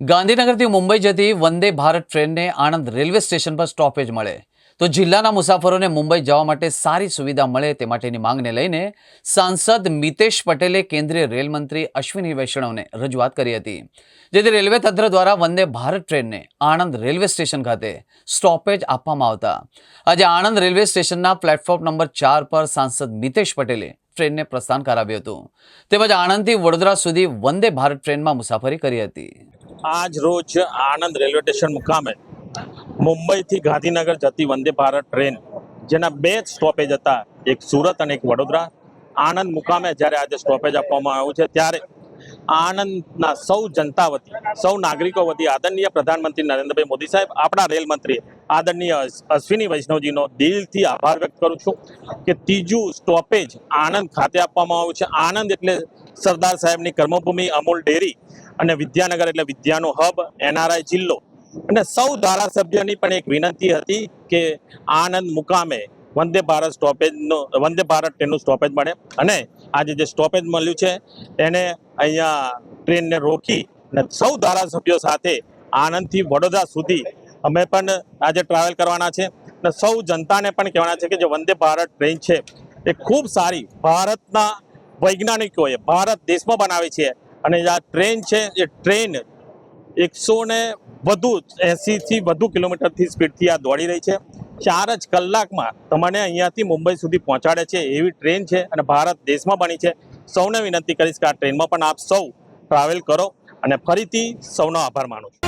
ગાંધીનગરથી મુંબઈ જતી વંદે ભારત ટ્રેનને આણંદ રેલવે સ્ટેશન પર સ્ટોપેજ મળે. તો જિલ્લાના મુસાફરોને મુંબઈ જવા માટે સારી સુવિધા મળે તે માટેની માંગને લઈને સાંસદ મિતેશ પટેલે કેન્દ્રીય રેલ મંત્રી અશ્વિની વૈષ્ણવને રજૂઆત કરી હતી. જેથી રેલવે તંત્ર દ્વારા વંદે ભારત ટ્રેનને આણંદ રેલવે સ્ટેશન ખાતે સ્ટોપેજ આપવામાં આવતા. આજે આણંદ રેલવે સ્ટેશનના પ્લેટફોર્મ નંબર ચાર પર સાંસદ મિતેશ પટેલે ટ્રેનને પ્રસ્થાન કરાવ્યું હતું. તેમજ આણંદથી વડોદરા સુધી વંદે ભારત ટ્રેનમાં મુસાફરી કરી હતી. આજ રોજ આણંદ રેલવે સ્ટેશન મુકામે મુંબઈથી ગાંધીનગર જતી વંદે ભારત ટ્રેન, જેના બે જ સ્ટોપેજ હતા, એક સુરત અને એક વડોદરા. આણંદ મુકામે જ્યારે આજે સ્ટોપેજ આપવામાં આવ્યું છે, ત્યારે આણંદના સૌ જનતા વતી, સૌ નાગરિકો વતી આદરણીય પ્રધાનમંત્રી નરેન્દ્રભાઈ મોદી સાહેબ, આપણા રેલ મંત્રી આદરણીય અશ્વિની વૈષ્ણવજીનો દિલથી આભાર વ્યક્ત કરું છું કે ત્રીજું સ્ટોપેજ આણંદ ખાતે આપવામાં આવ્યું છે. આણંદ એટલે સરદાર સાહેબની કર્મભૂમિ, અમૂલ ડેરી અને વિદ્યાનગર એટલે વિદ્યાનો હબ, એનઆરઆઈ જિલ્લો. અને સૌ ધારાસભ્યોની પણ એક વિનંતી હતી કે આનંદ મુકામે વંદે ભારત સ્ટોપેજનો, વંદે ભારત ટ્રેનનું સ્ટોપેજ મળે. અને આજે જે સ્ટોપેજ મળ્યું છે એને અહીંયા ટ્રેનને રોકી અને સૌ ધારાસભ્યો સાથે આનંદથી વડોદરા સુધી અમે પણ આજે ટ્રાવેલ કરવાના છે. અને સૌ જનતાને પણ કહેવાના છે કે જે વંદે ભારત ટ્રેન છે, એ ખૂબ સારી ભારતના વૈજ્ઞાનિકોએ, ભારત દેશમાં બનાવી છે. અને આ ટ્રેન છે, એ ટ્રેન એકસો ને વધુ એંસીથી વધુ કિલોમીટરથી સ્પીડથી આ દોડી રહી છે. ચાર જ કલાકમાં તમને અહીંયાથી મુંબઈ સુધી પહોંચાડે છે. એવી ટ્રેન છે અને ભારત દેશમાં બની છે. સૌને વિનંતી કરીશ કે આ ટ્રેનમાં પણ આપ સૌ ટ્રાવેલ કરો અને ફરીથી સૌનો આભાર માનું છું.